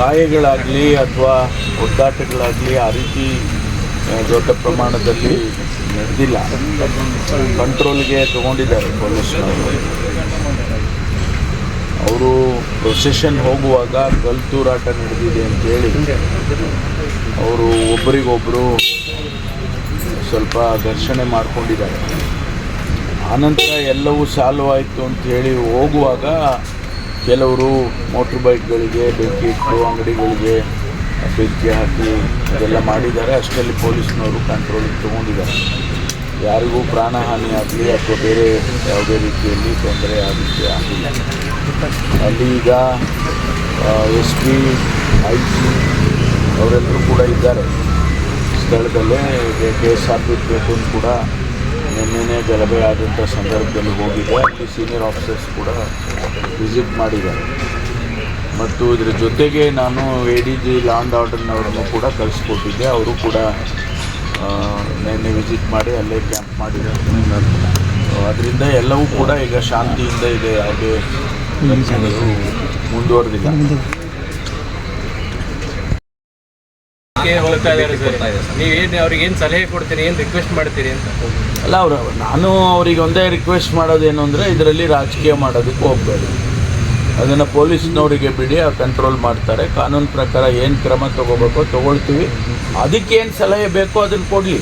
ಗಾಯಗಳಾಗಲಿ ಅಥವಾ ಒದ್ದಾಟಗಳಾಗಲಿ ಆ ರೀತಿ ದೊಡ್ಡ ಪ್ರಮಾಣದಲ್ಲಿ ನಡೆದಿಲ್ಲ. ಕಂಟ್ರೋಲ್ಗೆ ತಗೊಂಡಿದ್ದಾರೆ ಪೊಲೀಸ್ನವರು ಅವರು. ಪ್ರೊಸೆಷನ್ ಹೋಗುವಾಗ ಗಲ್ತೂರಾಟ ನಡೆದಿದೆ ಅಂತೇಳಿ ಅವರು ಒಬ್ಬರಿಗೊಬ್ಬರು ಸ್ವಲ್ಪ ಘರ್ಷಣೆ ಮಾಡ್ಕೊಂಡಿದ್ದಾರೆ. ಆನಂತರ ಎಲ್ಲವೂ ಸಾಲ್ವ್ ಆಯಿತು ಅಂತ ಹೇಳಿ ಹೋಗುವಾಗ ಕೆಲವರು ಮೋಟ್ರ್ ಬೈಕ್ಗಳಿಗೆ ಬೆಂಕಿ ಇಟ್ಟು ಅಂಗಡಿಗಳಿಗೆ ಬೆಂಕಿ ಹಾಕಿ ಅದೆಲ್ಲ ಮಾಡಿದ್ದಾರೆ. ಅಷ್ಟರಲ್ಲಿ ಪೊಲೀಸ್ನವರು ಕಂಟ್ರೋಲಿಗೆ ತೊಗೊಂಡಿದ್ದಾರೆ. ಯಾರಿಗೂ ಪ್ರಾಣಹಾನಿ ಆಗಲಿ ಅಥವಾ ಬೇರೆ ಯಾವುದೇ ರೀತಿಯಲ್ಲಿ ತೊಂದರೆ ಆಗಲಿಕ್ಕೆ ಆಗಿಲ್ಲ. ಅಲ್ಲಿ ಈಗ ಎಸ್ ಪಿ ಐ ಜಿ ಅವರೆಲ್ಲರೂ ಕೂಡ ಇದ್ದಾರೆ. ಸ್ಥಳದಲ್ಲೇ ಕೆ ಎಸ್ ಆರ್ ಪಿ ಕೂಡ ನಿನ್ನೆನೇ ಗಲಭೆ ಆದಂಥ ಸಂದರ್ಭದಲ್ಲಿ ಹೋಗಿದೆ ಅಲ್ಲಿ ಸೀನಿಯರ್ ಆಫೀಸರ್ಸ್ ಕೂಡ ವಿಸಿಟ್ ಮಾಡಿದ್ದಾರೆ. ಮತ್ತು ಇದರ ಜೊತೆಗೆ ನಾನು A D G law and ಆರ್ಡರ್ನವರನ್ನು ಕೂಡ ಕಳಿಸ್ಕೊಟ್ಟಿದ್ದೆ. ಅವರು ಕೂಡ ನೆನ್ನೆ ವಿಸಿಟ್ ಮಾಡಿ ಅಲ್ಲೇ ಕ್ಯಾಂಪ್ ಮಾಡಿದ್ದಾರೆ. ಅದರಿಂದ ಎಲ್ಲವೂ ಕೂಡ ಈಗ ಶಾಂತಿಯಿಂದ ಇದೆ. ಯಾವುದೇ ಮುಂದುವರೆದಿಲ್ಲ ಹೋಗ್ತಾ ಇದ್ದಾರೆ ಸರ್. ನೀವೇನು ಅವ್ರಿಗೆ ಏನು ಸಲಹೆ ಕೊಡ್ತೀರಿ ಏನು ರಿಕ್ವೆಸ್ಟ್ ಮಾಡ್ತೀರಿ ಅಂತ? ಅಲ್ಲ ಅವರು ನಾನು ಅವ್ರಿಗೆ ಒಂದೇ ರಿಕ್ವೆಸ್ಟ್ ಮಾಡೋದೇನು ಅಂದರೆ ಇದರಲ್ಲಿ ರಾಜಕೀಯ ಮಾಡೋದಕ್ಕೆ ಹೋಗಬೇಡಿ. ಅದನ್ನು ಪೊಲೀಸ್ನವರಿಗೆ ಬಿಡಿ ಅವ್ರು ಕಂಟ್ರೋಲ್ ಮಾಡ್ತಾರೆ. ಕಾನೂನು ಪ್ರಕಾರ ಏನು ಕ್ರಮ ತೊಗೋಬೇಕೋ ತೊಗೊಳ್ತೀವಿ. ಅದಕ್ಕೆ ಏನು ಸಲಹೆ ಬೇಕೋ ಅದನ್ನು ಕೊಡಲಿ.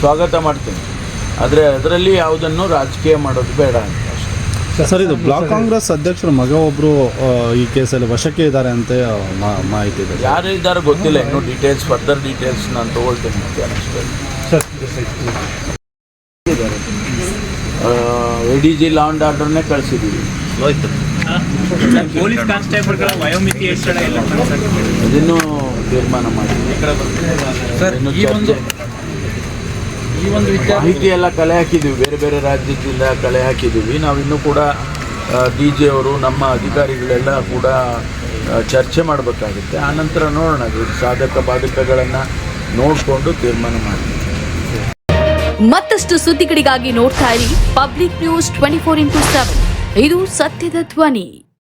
ಸ್ವಾಗತ ಮಾಡ್ತೀನಿ. ಆದರೆ ಅದರಲ್ಲಿ ಯಾವುದನ್ನು ರಾಜಕೀಯ ಮಾಡೋದು ಬೇಡ ಅಂತ. ಸರ್ ಇದು ಬ್ಲಾಕ್ ಕಾಂಗ್ರೆಸ್ ಅಧ್ಯಕ್ಷರ ಮಗ ಒಬ್ಬರು ಈ ಕೇಸಲ್ಲಿ ವಶಕ್ಕೆ ಇದ್ದಾರೆ ಅಂತ ಮಾ- ಮಾಹಿತಿ ಇದೆ ಯಾರು ಇದ್ದಾರೆ ಗೊತ್ತಿಲ್ಲ ಇನ್ನು ಡೀಟೇಲ್ಸ್ ಫರ್ದರ್ ಡೀಟೇಲ್ಸ್ ನಾನು ತಗೊಳ್ತೇನೆ A D G law and ಆರ್ಡರ್ನೇ ಕಳಿಸಿದ್ದೀವಿ ಪೊಲೀಸ್ ಕಾನ್ಸ್ಟೇಬಲ್ಗಳ ವಯೋಮಿತಿ ಹೆಚ್ಚಳ ಇಲ್ಲ ಅದನ್ನು ತೀರ್ಮಾನ ಮಾಡಿ ಈ ಒಂದು ಮಾಹಿತಿ ಎಲ್ಲ ಕಲೆ ಹಾಕಿದ್ದೀವಿ. ಬೇರೆ ಬೇರೆ ರಾಜ್ಯದಿಂದ ಕಲೆ ಹಾಕಿದ್ದೀವಿ. ನಾವಿನ್ನೂ ಕೂಡ ಡಿ ಜೆ ಅವರು ನಮ್ಮ ಅಧಿಕಾರಿಗಳೆಲ್ಲ ಕೂಡ ಚರ್ಚೆ ಮಾಡಬೇಕಾಗುತ್ತೆ. ಆನಂತರ ನೋಡೋಣ. ಅದು ಸಾಧಕ ಬಾಧಕಗಳನ್ನು ನೋಡಿಕೊಂಡು ತೀರ್ಮಾನ ಮಾಡ್ತೀವಿ. ಮತ್ತಷ್ಟು ಸುದ್ದಿಗಳಿಗಾಗಿ ನೋಡ್ತಾ ಇರಿ. Public news twenty four into seven. ಇದು ಸತ್ಯದ ಧ್ವನಿ.